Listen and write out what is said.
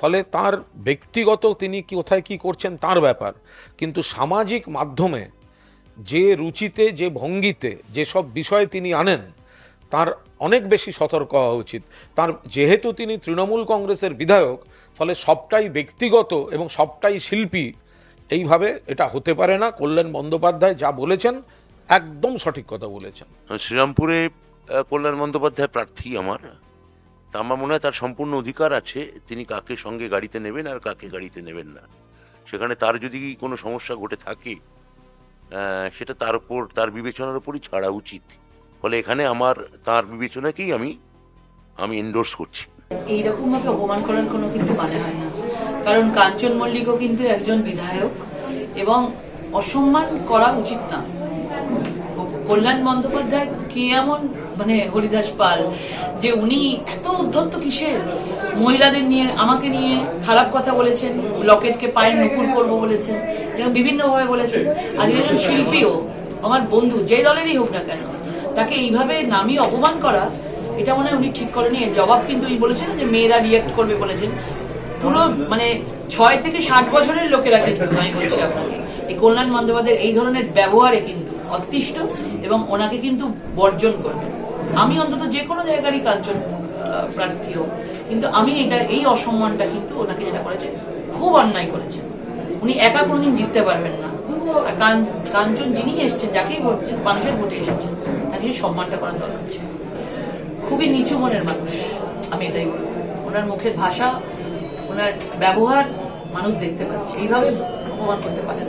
ফলে তার ব্যক্তিগত তিনি কোথায় কি করছেন তার ব্যাপার। কিন্তু সামাজিক মাধ্যমে যে রুচিতে, যে ভঙ্গিতে যেসব বিষয় তিনি আনেন, তার অনেক বেশি সতর্ক হওয়া উচিত। তার যেহেতু তিনি তৃণমূল কংগ্রেসের বিধায়ক, ফলে সবটাই ব্যক্তিগত এবং সবটাই শিল্পী, এইভাবে এটা হতে পারে না। কল্যাণ বন্দ্যোপাধ্যায় যা বলেছেন, একদম সঠিক কথা বলেছেন। শ্রীরামপুরে কল্যাণ বন্দ্যোপাধ্যায় প্রার্থী আমার। তা আমার মনে হয় তার সম্পূর্ণ অধিকার আছে, তিনি কাকে সঙ্গে গাড়িতে নেবেন আর কাকে গাড়িতে নেবেন না। সেখানে তার যদি কোনো সমস্যা ঘটে থাকে সেটা তার উপর, তার বিবেচনার উপরই ছাড়া উচিত। ফলে এখানে আমার, তার বিবেচনাকেই আমি আমি এন্ডোর্স করছি। এইরকম ভাবে অপমান করার কোনো কিন্তু মানে হয় না। কারণ কাঞ্চন মল্লিকও কিন্তু একজন বিধায়ক এবং অসম্মান করা উচিত না। কল্যাণ বন্দ্যোপাধ্যায় কি এমন মানে হরিদাস পাল, যে উনি এত উদ্ধত্ত কিসের? মহিলাদের নিয়ে, আমাকে নিয়ে খারাপ কথা বলেছেন, লকেটকে পায়ে নুপুর করব বলেছেন, এবং বিভিন্নভাবে বলেছেন। আজকে শিল্পীও, আমার বন্ধু, যে দলেরই হোক না কেন, তাকে এইভাবে নামিয়ে অপমান করা, এটা মনে হয় উনি ঠিক করেনি জবাব কিন্তু উনি বলেছেন যে মেয়েরা রিয়েক্ট করবে বলেছেন। পুরো মানে ছয় থেকে ষাট বছরের লোকেরা কিন্তু আমি বলছি আপনাকে। এই কল্যাণ বন্দ্যোপাধ্যায়ের এই ধরনের ব্যবহারে কিন্তু অতিষ্ঠ এবং ওনাকে কিন্তু বর্জন করবে। আমি অন্তত যে কোনো জায়গারই কাঞ্চন প্রার্থী হোক কিন্তু আমি এটা, এই অসম্মানটা কিন্তু ওনাকে যেটা করেছে, খুব অন্যায় করেছে। উনি একা কোনোদিন জিততে পারবেন না। কাঞ্চন যিনি এসছেন, যাকেই ভোট মানুষের ভোটে এসেছেন, তাকে সম্মানটা করার দরকার ছিল। খুবই নিচু মনের মানুষ, আমি এটাই বলব। ওনার মুখের ভাষা, ওনার ব্যবহার মানুষ দেখতে পাচ্ছে। এইভাবে অপমান করতে পারে